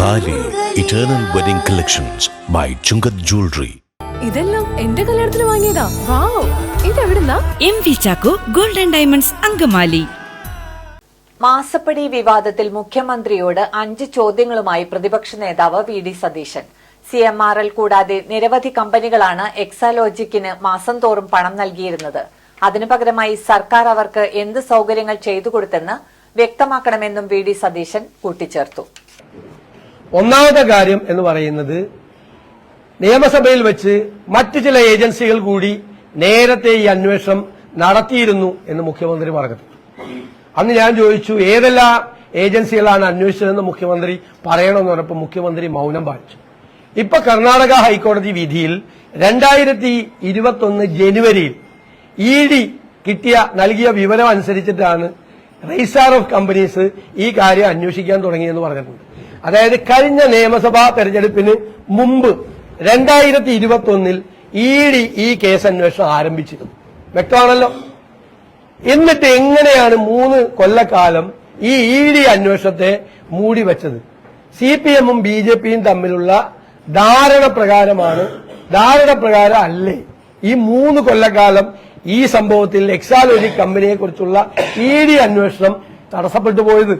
Thali eternal wedding collections by Chungath jewellery ഇതെല്ലാം എന്റെ കല്യാണത്തിന് വാങ്ങിയതാ. Wow. ഇതെവിടുന്നാ? M V Chacko golden diamonds Angamaly. മാസപ്പടി വിവാദത്തിൽ മുഖ്യമന്ത്രിയോട് അഞ്ച് ചോദ്യങ്ങളുമായി പ്രതിപക്ഷ നേതാവ് V D Satheesan. C M R L കൂടാതെ നിരവധി കമ്പനികളാണ് എക്സാലോജിക്കിന് മാസം തോറും പണം നൽകിയിരുന്നത്. അതിനു പകരമായി സർക്കാർ അവർക്ക് എന്ത് സൌകര്യങ്ങൾ ചെയ്തു കൊടുത്തെന്ന് വ്യക്തമാക്കണമെന്നും വി ഡി സതീശൻ കൂട്ടിച്ചേർത്തു. ഒന്നാമത്തെ കാര്യം എന്ന് പറയുന്നത് നിയമസഭയിൽ വെച്ച് മറ്റു ചില ഏജൻസികൾ കൂടി നേരത്തെ ഈ അന്വേഷണം നടത്തിയിരുന്നു എന്ന് മുഖ്യമന്ത്രി പറഞ്ഞു അന്ന് ഞാൻ ചോദിച്ചു ഏതെല്ലാം ഏജൻസികളാണ് അന്വേഷിച്ചതെന്ന് മുഖ്യമന്ത്രി പറയണമെന്ന് പറഞ്ഞപ്പോൾ മുഖ്യമന്ത്രി മൗനം പാലിച്ചു. ഇപ്പൊ കർണാടക ഹൈക്കോടതി വിധിയിൽ രണ്ടായിരത്തി ഇരുപത്തൊന്ന് ജനുവരിയിൽ ഇ ഡി കിട്ടിയ നൽകിയ വിവരം അനുസരിച്ചിട്ടാണ് രജിസ്ട്രാർ ഓഫ് കമ്പനീസ് ഈ കാര്യം അന്വേഷിക്കാൻ തുടങ്ങിയെന്ന് പറഞ്ഞിട്ടുണ്ട്. അതായത് കഴിഞ്ഞ നിയമസഭാ തെരഞ്ഞെടുപ്പിന് മുമ്പ് രണ്ടായിരത്തി ഇരുപത്തി ഒന്നിൽ ഇ ഡി ഈ കേസ് അന്വേഷണം ആരംഭിച്ചിരുന്നു. വ്യക്തമാണല്ലോ? എന്നിട്ട് എങ്ങനെയാണ് മൂന്ന് കൊല്ലക്കാലം ഈ ഇ ഡി അന്വേഷണത്തെ മൂടി വെച്ചത്? സി പി എമ്മും ബി ജെ പിയും തമ്മിലുള്ള ധാരണ പ്രകാരമാണ് ധാരണ പ്രകാരം അല്ലേ? ഈ മൂന്ന് കൊല്ലക്കാലം ഈ സംഭവത്തിൽ എക്സാലോജി കമ്പനിയെ കുറിച്ചുള്ള ഇ ഡി അന്വേഷണം തടസ്സപ്പെട്ടു പോയത്.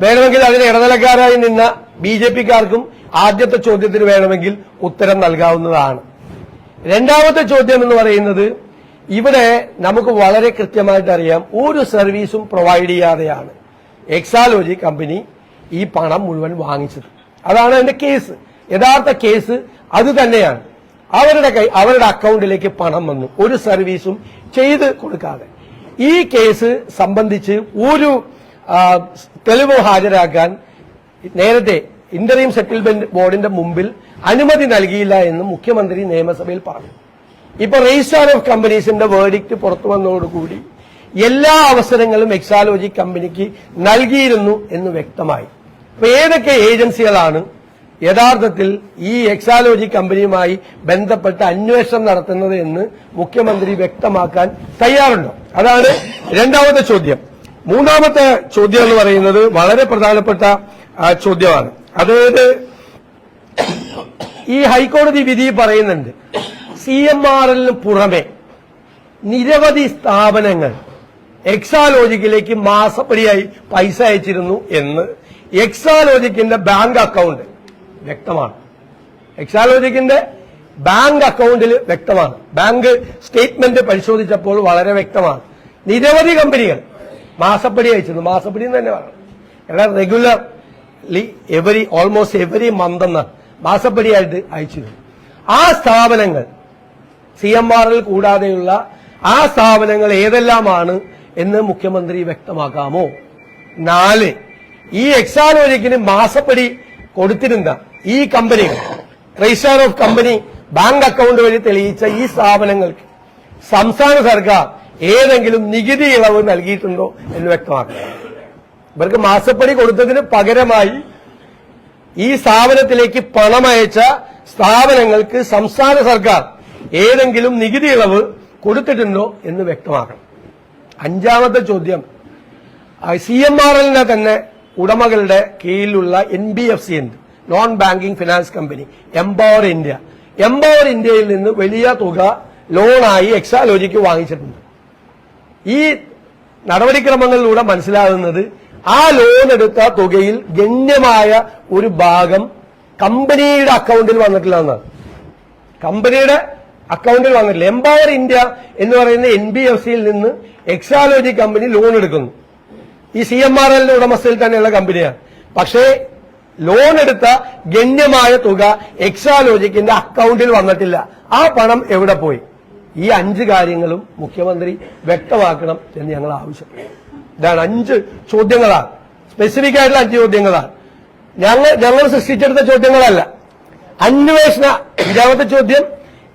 വേണമെങ്കിൽ അതിന് ഇടനിലക്കാരായി നിന്ന ബി ജെ പിക്കാർക്കും ആദ്യത്തെ ചോദ്യത്തിന് വേണമെങ്കിൽ ഉത്തരം നൽകാവുന്നതാണ്. രണ്ടാമത്തെ ചോദ്യം എന്ന് പറയുന്നത് ഇവിടെ നമുക്ക് വളരെ കൃത്യമായിട്ട് അറിയാം ഒരു സർവീസും പ്രൊവൈഡ് ചെയ്യാതെയാണ് എക്സാലോജി കമ്പനി ഈ പണം മുഴുവൻ വാങ്ങിച്ചത്. അതാണ് അതിന്റെ കേസ്. യഥാർത്ഥ കേസ് അത് തന്നെയാണ്. അവരുടെ കൈ അവരുടെ അക്കൗണ്ടിലേക്ക് പണം വന്നു. ഒരു സർവീസും ചെയ്ത് കൊടുക്കാതെ. ഈ കേസ് സംബന്ധിച്ച് ഒരു തെളിവ് ഹാജരാക്കാൻ നേരത്തെ ഇന്റർവ്യൂ സെറ്റിൽമെന്റ് ബോർഡിന്റെ മുമ്പിൽ അനുമതി നൽകിയില്ല എന്ന് മുഖ്യമന്ത്രി നിയമസഭയിൽ പറഞ്ഞു. ഇപ്പൊ രജിസ്ട്രാർ ഓഫ് കമ്പനീസിന്റെ വേർഡിക്റ്റ് പുറത്തു വന്നതോടുകൂടി എല്ലാ അവസരങ്ങളും എക്സാലോജി കമ്പനിക്ക് നൽകിയിരുന്നു എന്ന് വ്യക്തമായി. അപ്പൊ ഏതൊക്കെ ഏജൻസികളാണ് യഥാർത്ഥത്തിൽ ഈ എക്സാലോജി കമ്പനിയുമായി ബന്ധപ്പെട്ട് അന്വേഷണം നടത്തുന്നത് എന്ന് മുഖ്യമന്ത്രി വ്യക്തമാക്കാൻ തയ്യാറുണ്ടോ? അതാണ് രണ്ടാമത്തെ ചോദ്യം. മൂന്നാമത്തെ ചോദ്യം എന്ന് പറയുന്നത് വളരെ പ്രധാനപ്പെട്ട ചോദ്യമാണ്. അതായത് ഈ ഹൈക്കോടതി വിധി പറയുന്നുണ്ട് സി എം ആർ എല്ലിന് പുറമെ നിരവധി സ്ഥാപനങ്ങൾ എക്സാലോജിക്കിലേക്ക് മാസപ്പടിയായി പൈസ അയച്ചിരുന്നു എന്ന് എക്സാലോജിക്കിന്റെ ബാങ്ക് അക്കൗണ്ട് വ്യക്തമാണ്. എക്സാലോജിക്കിന്റെ ബാങ്ക് അക്കൗണ്ടിൽ വ്യക്തമാണ്. ബാങ്ക് സ്റ്റേറ്റ്മെന്റ് പരിശോധിച്ചപ്പോൾ വളരെ വ്യക്തമാണ്. നിരവധി കമ്പനികൾ മാസപ്പടി അയച്ചിരുന്നു. മാസപ്പടി എന്ന് തന്നെ പറയണം എല്ലാം regularly every almost every month എന്ന മാസപ്പടിയായിട്ട് അയച്ചിരുന്നു. ആ സ്ഥാപനങ്ങൾ സി എം ആറിൽ കൂടാതെയുള്ള ആ സ്ഥാപനങ്ങൾ ഏതെല്ലാമാണ് എന്ന് മുഖ്യമന്ത്രി വ്യക്തമാക്കാമോ? നാല് ഈ എക്സാലോജിക്കിന് മാസപ്പടി കൊടുത്തിരുന്ന ഈ കമ്പനികൾ register of company bank account വഴി തെളിയിച്ച ഈ സ്ഥാപനങ്ങൾക്ക് സംസ്ഥാന സർക്കാർ ഏതെങ്കിലും നികുതി ഇളവ് നൽകിയിട്ടുണ്ടോ എന്ന് വ്യക്തമാക്കണം. ഇവർക്ക് മാസപ്പടി കൊടുത്തതിന് പകരമായി ഈ സ്ഥാപനത്തിലേക്ക് പണമയച്ച സ്ഥാപനങ്ങൾക്ക് സംസ്ഥാന സർക്കാർ ഏതെങ്കിലും നികുതി ഇളവ് കൊടുത്തിട്ടുണ്ടോ എന്ന് വ്യക്തമാക്കണം. അഞ്ചാമത്തെ ചോദ്യം സി എം ആർ എല്ലിനെ തന്നെ ഉടമകളുടെ കീഴിലുള്ള എൻ ബി എഫ് സി ഉണ്ട് non banking finance company empower India empower ഇന്ത്യയിൽ നിന്ന് വലിയ തുക ലോണായി എക്സാലോജിക്ക് വാങ്ങിച്ചിട്ടുണ്ട്. ഈ നടപടിക്രമങ്ങളിലൂടെ മനസ്സിലാകുന്നത് ആ ലോൺ എടുത്ത തുകയിൽ ഗണ്യമായ ഒരു ഭാഗം കമ്പനിയുടെ അക്കൗണ്ടിൽ വന്നിട്ടില്ല എന്നാണ് കമ്പനിയുടെ അക്കൗണ്ടിൽ വന്നിട്ടില്ല. എംപവർ ഇന്ത്യ എന്ന് പറയുന്ന എൻ ബി എഫ് സിയിൽ നിന്ന് എക്സാലോജി കമ്പനി ലോൺ എടുക്കുന്നു. ഈ സി എം ആർ എല്ലിന്റെ ഉടമസ്ഥയിൽ തന്നെയുള്ള കമ്പനിയാണ്. പക്ഷേ ലോൺ എടുത്ത ഗണ്യമായ തുക എക്സാലോജിക്കിന്റെ അക്കൗണ്ടിൽ വന്നിട്ടില്ല. ആ പണം എവിടെ പോയി? ഈ അഞ്ച് കാര്യങ്ങളും മുഖ്യമന്ത്രി വ്യക്തമാക്കണം എന്ന് ഞങ്ങൾ ആവശ്യപ്പെട്ടു. ഇതാണ് അഞ്ച് ചോദ്യങ്ങളാണ്. സ്പെസിഫിക് ആയിട്ടുള്ള അഞ്ച് ചോദ്യങ്ങളാണ്. ഞങ്ങൾ ഞങ്ങൾ സൃഷ്ടിച്ചെടുത്ത ചോദ്യങ്ങളല്ല. അന്വേഷണ അഞ്ചാമത്തെ ചോദ്യം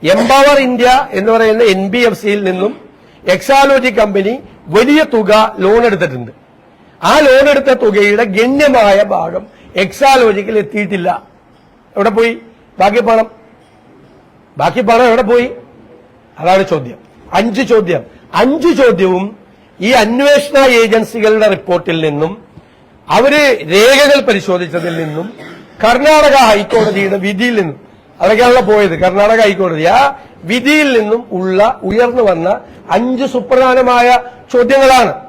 എംപവർ ഇന്ത്യ എന്ന് പറയുന്ന എൻ ബി എഫ് സിയിൽ നിന്നും എക്സാലോജി കമ്പനി വലിയ തുക ലോൺ എടുത്തിട്ടുണ്ട്. ആ ലോൺ എടുത്ത തുകയുടെ ഗണ്യമായ ഭാഗം എക്സാലോജിക്കിൽ എത്തിയിട്ടില്ല. എവിടെ പോയി? ബാക്കി പണം ബാക്കി പണം എവിടെ പോയി? അതാണ് ചോദ്യം. അഞ്ച് ചോദ്യം. അഞ്ച് ചോദ്യവും ഈ അന്വേഷണ ഏജൻസികളുടെ റിപ്പോർട്ടിൽ നിന്നും അവർ രേഖകൾ പരിശോധിച്ചതിൽ നിന്നും കർണാടക ഹൈക്കോടതിയുടെ വിധിയിൽ നിന്നും അതൊക്കെയാണല്ലോ പോയത് കർണാടക ഹൈക്കോടതി. ആ വിധിയിൽ നിന്നും ഉള്ള ഉയർന്നു വന്ന അഞ്ച് സുപ്രധാനമായ ചോദ്യങ്ങളാണ്.